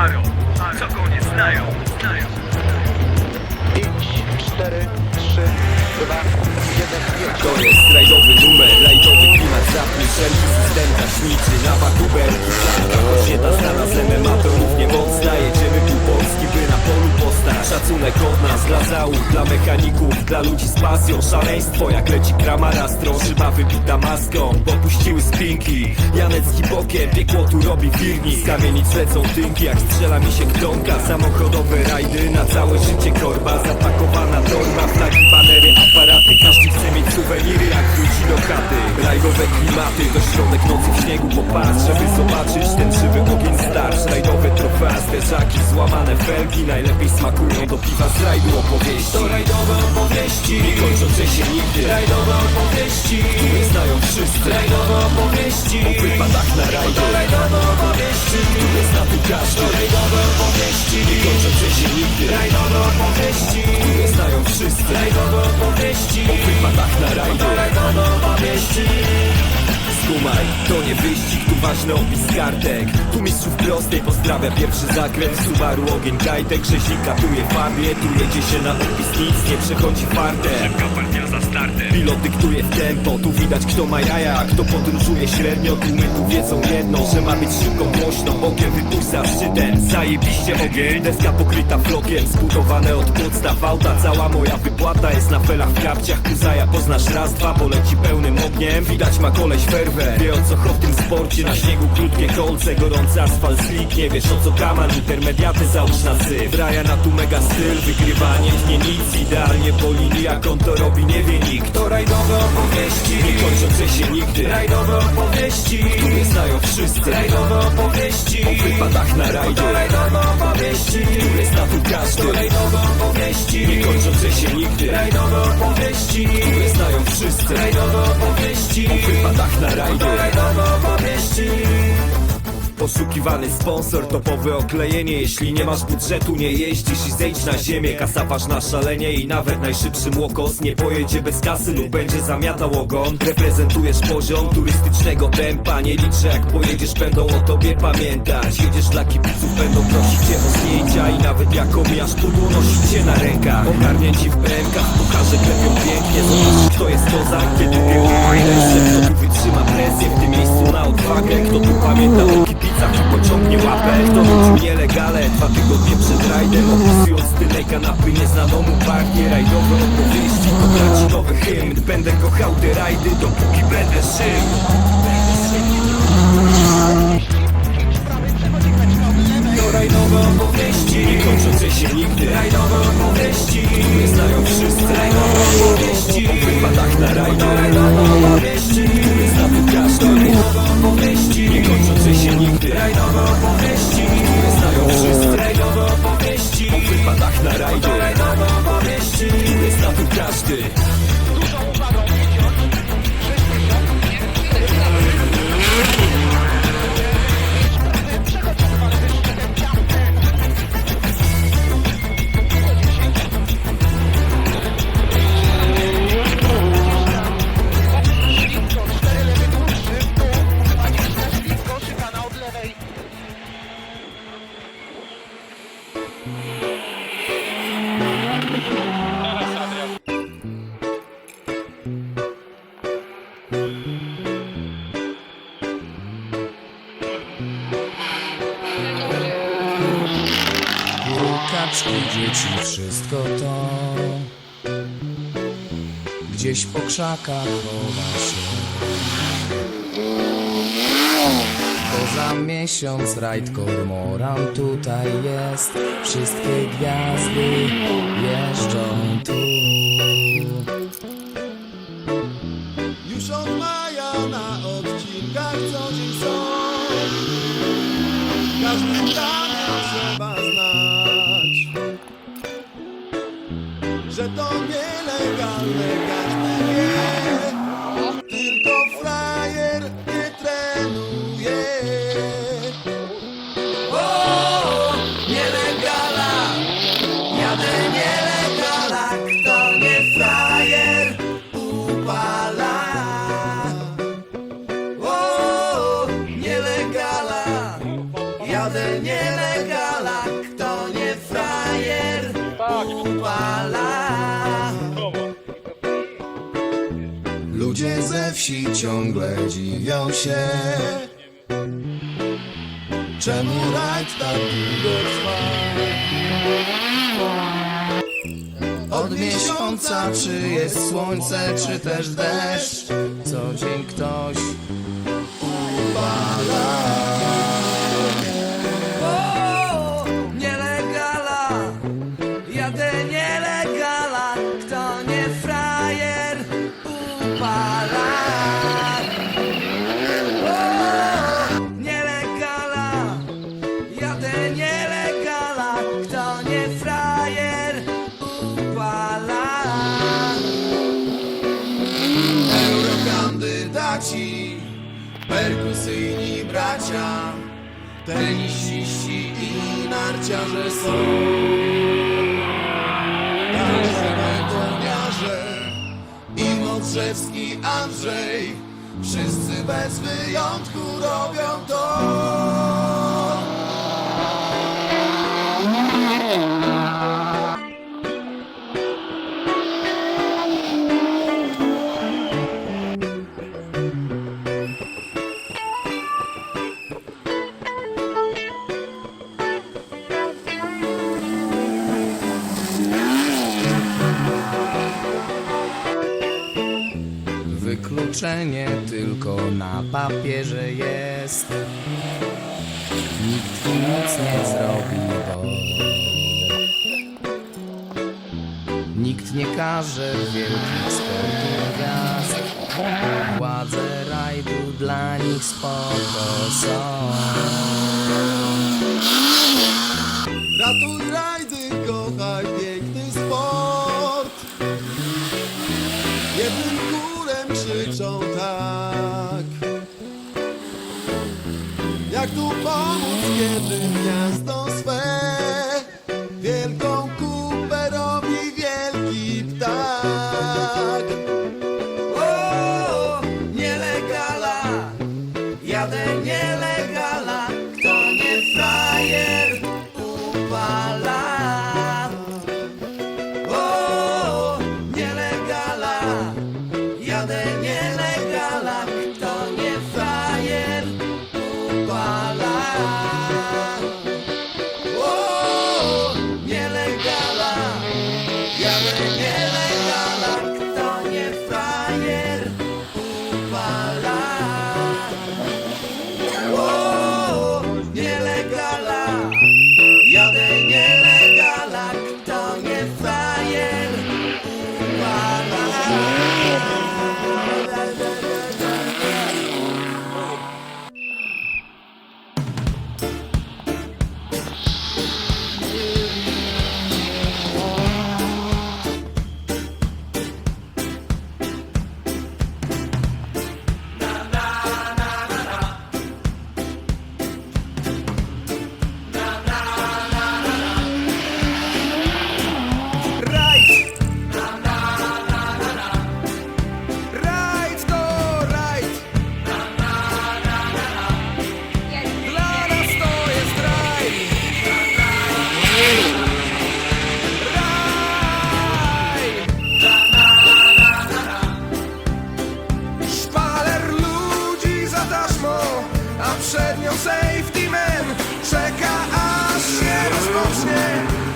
Co go nie znają, znają. 5, 4, 3, 2, 1, To jest rajdowy numer, rajdowy klimat zapnij wszelki system gaśniczy na batubelki Choć jedna znana z MMA to równie mocna. Jedziemy tu Polski, by na polu postać. Szacunek od nas dla załóg, dla mechaników Dla ludzi z pasją, szaleństwo Jak leci kramara, strążyba wybita maską. Popuściły spinki, Janecki bokiem Piekło tu robi firni Z kamienic lecą tynki, jak strzela mi się ktonka. Samochodowe rajdy, na całe życie korba. Zapakowana torba, flagi, banery, aparaty Każdy chce mieć suweniry, jak wróci do chaty. Rajdowe klimaty, to środek nocy w śniegu Popatrz, żeby zobaczyć ten żywy ogień starsz Rajdowe trofea, zderzaki, złamane felgi Najlepiej smakują do piwa z rajdu opowieści. To rajdowe opowieści, nie kończące się nigdy. Rajdowe opowieści, które znają wszyscy. Rajdowe opowieści, o wypadach na rajdzie. To rajdowe opowieści, które zna tu każdy. Rajdowe opowieści, nie kończące się nigdy. Rajdowe opowieści, które znają wszyscy opowieści Skumaj, to nie wyścig, tu ważny opis kartek. Tu mistrzów prostej pozdrawia pierwszy zakręt. Subaru ogień kajtek, rzeźnik katuje farbie. Tu jedzie się na opis, nic nie przechodzi fartem Szybka partia za startem. Pilot dyktuje w tempo, tu widać kto ma jaja. A Kto podróżuje średnio, tłumy tu wiedzą jedno Że ma być szybko, głośno, bokiem wypuść za szczytem. Zajebiście ogień, deska pokryta flokiem Zbudowane od podstaw auta, cała moja wypłata Jest na felach w kapciach, kuzaja poznasz raz, dwa Poleci pełnym ogniem, widać ma koleś werwę Wie o co cho w tym sporcie, na śniegu krótkie kolce Gorący asfalt slick, nie wiesz o co kaman Intermediaty załóż na syf. Briana tu mega styl, wygrywanie nie nic. Idealnie po linii, jak on to robi nie wie nikt. To rajdowe opowieści, nie kończące się nigdy. Rajdowe opowieści, które znają wszyscy. Rajdowe opowieści, o wypadach na rajdzie. To rajdowe opowieści, które zna tu każdy. To rajdowe opowieści, nie kończące się nigdy. Rajdowe opowieści, które znają wszyscy. Rajdowe opowieści, o wypadach na rajdzie Poszukiwany sponsor, topowe oklejenie. Jeśli nie masz budżetu, nie jeździsz i zejdź na ziemię. Kasa ważna szalenie i nawet najszybszy młokos Nie pojedzie bez kasy lub będzie zamiatał ogon. Reprezentujesz poziom turystycznego tempa. Nie liczę jak pojedziesz, będą o tobie pamiętać. Jedziesz dla kibiców, będą prosić cię o zdjęcia. I nawet jak omijasz pudło, nosić cię na rękach. Ogarnięci w BMK, w pucharze klepią pięknie. Zobacz kto jest kozak, kiedy presję w tym miejscu na odwagę. Kto tu pamięta o kibicach i pociągnie łapę. Kto rzucił nielegalę dwa tygodnie przed rajdem Opisując tylnej kanapy nieznanemu partię Rajdowe opowieści to traci nowy hymn Będę kochał te rajdy dopóki będę żył zna Dzieci, wszystko to. Gdzieś po krzakach chowa się. Bo za miesiąc rajd kormoran tutaj jest. Wszystkie gwiazdy jeżdżą tu. Już od maja na odcinkach co dzień są. Każdy zdanie ciągle dziwią się Czemu rajd tak długo trwa? Od miesiąca czy jest słońce, czy też deszcz Co dzień ktoś upala Kościści i narciarze są. Także metoniarze I Modrzewski Andrzej Wszyscy bez wyjątku robią to. papierze jest. Nikt nic nie zrobi, bo Nikt nie każe wielkich sportów gwiazd Władze rajdu dla nich spoko są. Ratuj rajdy, kochaj piękny sport. Jedyny Jak tu pomóc, kiedy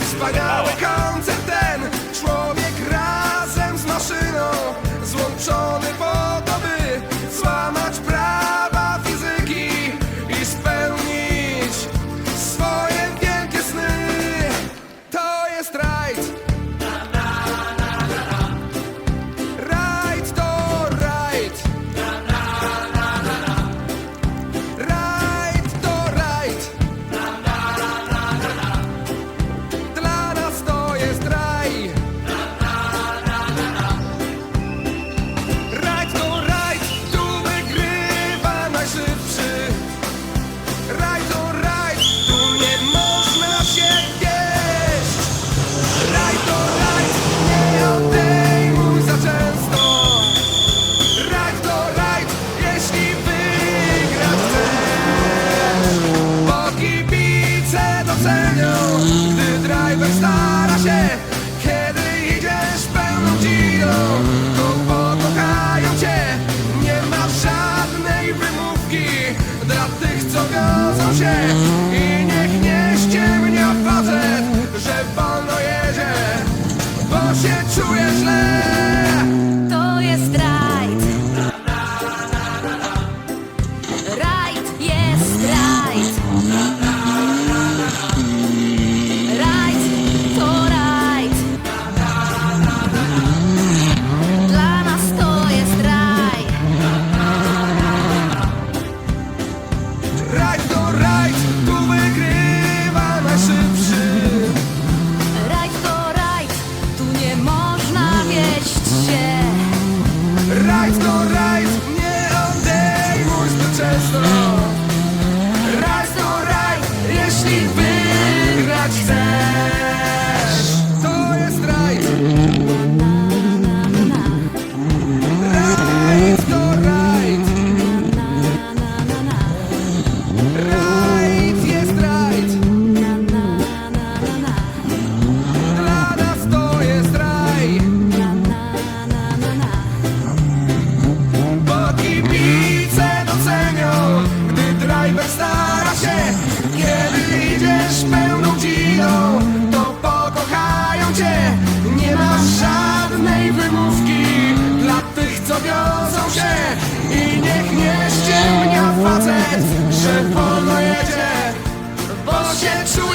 Wspaniały koncert ten. Człowiek razem z maszyną Złączony po Rajsko, rajs, nie odejmuj zbyt często odwrócą się i niech nie ściemnia facet, że wolno jedzie, bo się czuje.